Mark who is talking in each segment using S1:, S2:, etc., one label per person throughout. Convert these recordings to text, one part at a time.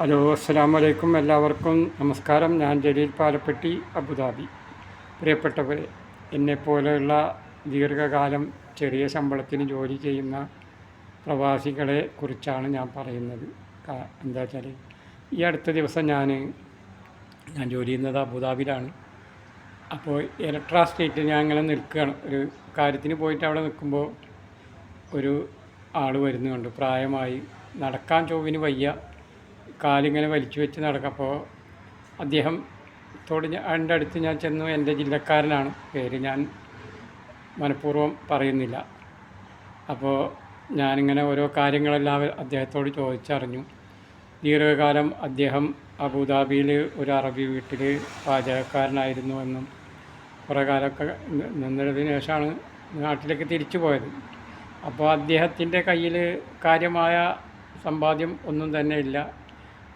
S1: Hello അസ്സാം വലൈക്കും എല്ലാവർക്കും. നമസ്കാരം. ഞാൻ ജലീൽ പാലപ്പെട്ടി അബുദാബി. പ്രിയപ്പെട്ടവരെ എന്നെപ്പോലെയുള്ള ദീർഘകാലം ചെറിയ ശമ്പളത്തിന് ജോലി ചെയ്യുന്ന പ്രവാസികളെ കുറിച്ചാണ് ഞാൻ പറയുന്നത്. എന്താ വെച്ചാൽ ഈ അടുത്ത ദിവസം ഞാൻ ഞാൻ ജോലി ചെയ്യുന്നത് അബുദാബിയിലാണ്. അപ്പോൾ ഇലക്ട്രാ സ്റ്റേറ്റിൽ ഞാൻ ഇങ്ങനെ നിൽക്കുകയാണ്. ഒരു കാര്യത്തിന് പോയിട്ട് അവിടെ നിൽക്കുമ്പോൾ ഒരു ആൾ വരുന്നുണ്ട്. പ്രായമായി നടക്കാൻ ചോവിന് വയ്യ. കാലിങ്ങനെ വലിച്ചു വെച്ച് നടക്കപ്പോൾ അദ്ദേഹം തോട് അതിന്റെ അടുത്ത് ഞാൻ ചെന്നു. എന്റെ ജില്ലക്കാരനാണ്. പേര് ഞാൻ മനഃപൂർവം പറയുന്നില്ല. അപ്പോൾ ഞാനിങ്ങനെ ഓരോ കാര്യങ്ങളെല്ലാം അദ്ദേഹത്തോട് ചോദിച്ചറിഞ്ഞു. ദീർഘകാലം അദ്ദേഹം അബുദാബിയിൽ ഒരു അറബി വീട്ടിൽ പാചകക്കാരനായിരുന്നു എന്നും കുറേ കാലമൊക്കെ നിന്നതിന് ശേഷമാണ് നാട്ടിലേക്ക് തിരിച്ചു പോയത്. അപ്പോൾ അദ്ദേഹത്തിന്റെ കയ്യിൽ കാര്യമായ സമ്പാദ്യം ഒന്നും തന്നെ ഇല്ല.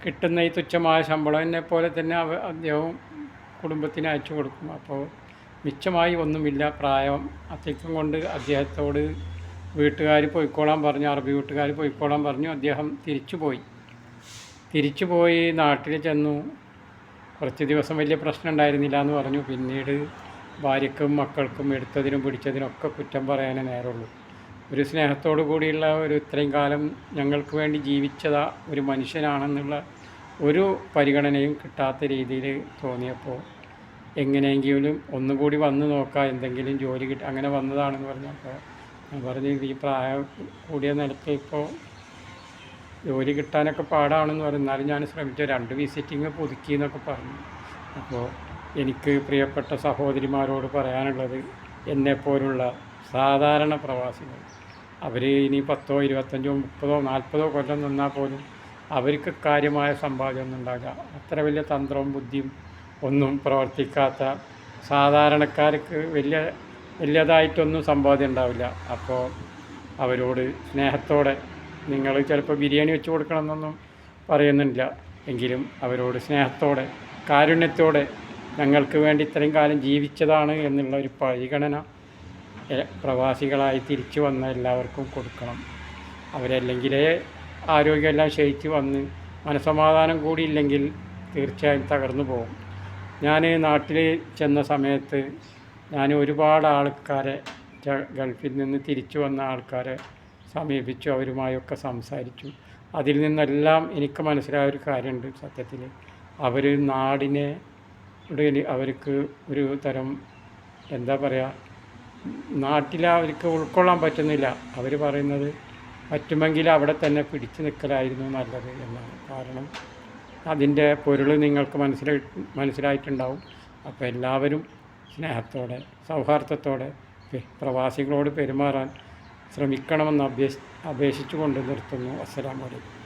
S1: കിട്ടുന്ന ഈ തുച്ഛമായ ശമ്പളം എന്നെ പോലെ തന്നെ അവ അദ്ദേഹവും കുടുംബത്തിന് അയച്ചു കൊടുക്കും. അപ്പോൾ മിച്ചമായി ഒന്നുമില്ല. പ്രായം അത്യക്കം കൊണ്ട് അദ്ദേഹത്തോട് വീട്ടുകാർ പോയിക്കോളാൻ പറഞ്ഞു അറബി വീട്ടുകാർ പോയിക്കോളാൻ പറഞ്ഞു. അദ്ദേഹം തിരിച്ചു പോയി. തിരിച്ചു പോയി നാട്ടിൽ ചെന്നു. കുറച്ച് ദിവസം വലിയ പ്രശ്നം ഉണ്ടായിരുന്നില്ല എന്ന് പറഞ്ഞു. പിന്നീട് ഭാര്യക്കും മക്കൾക്കും എടുത്തതിനും പിടിച്ചതിനും ഒക്കെ കുറ്റം പറയാനേ നേരമുള്ളൂ. ഒരു സ്നേഹത്തോടു കൂടിയുള്ള ഒരു ഇത്രയും കാലം ഞങ്ങൾക്ക് വേണ്ടി ജീവിച്ചതാ ഒരു മനുഷ്യനാണെന്നുള്ള ഒരു പരിഗണനയും കിട്ടാത്ത രീതിയിൽ തോന്നിയപ്പോൾ എങ്ങനെയെങ്കിലും ഒന്നുകൂടി വന്നു നോക്കാം എന്തെങ്കിലും ജോലി കിട്ടും അങ്ങനെ വന്നതാണെന്ന് പറഞ്ഞപ്പോൾ ഞാൻ പറഞ്ഞു "ഇത് ഈ പ്രായം കൂടിയ നിലയ്ക്ക് ഇപ്പോൾ ജോലി കിട്ടാനൊക്കെ പാടാണെന്ന് പറഞ്ഞാലും ഞാൻ ശ്രമിച്ചു രണ്ട് വിസിറ്റിങ് പുതുക്കി എന്നൊക്കെ പറഞ്ഞു. അപ്പോൾ എനിക്ക് പ്രിയപ്പെട്ട സഹോദരിമാരോട് പറയാനുള്ളത് എന്നെപ്പോലുള്ള സാധാരണ പ്രവാസികൾ അവർ ഇനി പത്തോ ഇരുപത്തഞ്ചോ മുപ്പതോ നാൽപ്പതോ കൊല്ലം നിന്നാൽ പോലും അവർക്ക് കാര്യമായ സമ്പാദ്യമൊന്നും ഉണ്ടാവില്ല. അത്ര വലിയ തന്ത്രവും ബുദ്ധിയും ഒന്നും പ്രവർത്തിക്കാത്ത സാധാരണക്കാർക്ക് വലിയ വലിയതായിട്ടൊന്നും സമ്പാദ്യം ഉണ്ടാവില്ല. അപ്പോൾ അവരോട് സ്നേഹത്തോടെ നിങ്ങൾ ചിലപ്പോൾ ബിരിയാണി വെച്ച് കൊടുക്കണമെന്നൊന്നും പറയുന്നില്ല എങ്കിലും അവരോട് സ്നേഹത്തോടെ കാരുണ്യത്തോടെ ഞങ്ങൾക്ക് വേണ്ടി ഇത്രയും കാലം ജീവിച്ചതാണ് എന്നുള്ള ഒരു പരിഗണന പ്രവാസികളായി തിരിച്ചു വന്ന എല്ലാവർക്കും കൊടുക്കണം. അവരല്ലെങ്കിലേ ആരോഗ്യമെല്ലാം ക്ഷയിച്ച് വന്ന് മനസമാധാനം കൂടി ഇല്ലെങ്കിൽ തീർച്ചയായും തകർന്നു പോകും. ഞാൻ നാട്ടിൽ ചെന്ന സമയത്ത് ഞാൻ ഒരുപാട് ആൾക്കാരെ ഗൾഫിൽ നിന്ന് തിരിച്ചു വന്ന ആൾക്കാരെ സമീപിച്ചു അവരുമായൊക്കെ സംസാരിച്ചു. അതിൽ നിന്നെല്ലാം എനിക്ക് മനസ്സിലായ ഒരു കാര്യമുണ്ട് സത്യത്തിൽ അവർ നാടിനെ അവർക്ക് ഒരു തരം എന്താ പറയുക നാട്ടിൽ അവർക്ക് ഉൾക്കൊള്ളാൻ പറ്റുന്നില്ല. അവർ പറയുന്നത് പറ്റുമെങ്കിൽ അവിടെ തന്നെ പിടിച്ചു നിൽക്കലായിരുന്നു നല്ലത് എന്നാണ്. കാരണം അതിന്റെ പൊരുൾ നിങ്ങൾക്ക് മനസ്സിലായി മനസ്സിലായിട്ടുണ്ടാവും. അപ്പോൾ എല്ലാവരും സ്നേഹത്തോടെ സൗഹാർദ്ദത്തോടെ പ്രവാസികളോട് പെരുമാറാൻ ശ്രമിക്കണമെന്ന് അഭ്യസ് അപേക്ഷിച്ചുകൊണ്ട് നിർത്തുന്നു. അസ്സലാമു അലൈക്കും.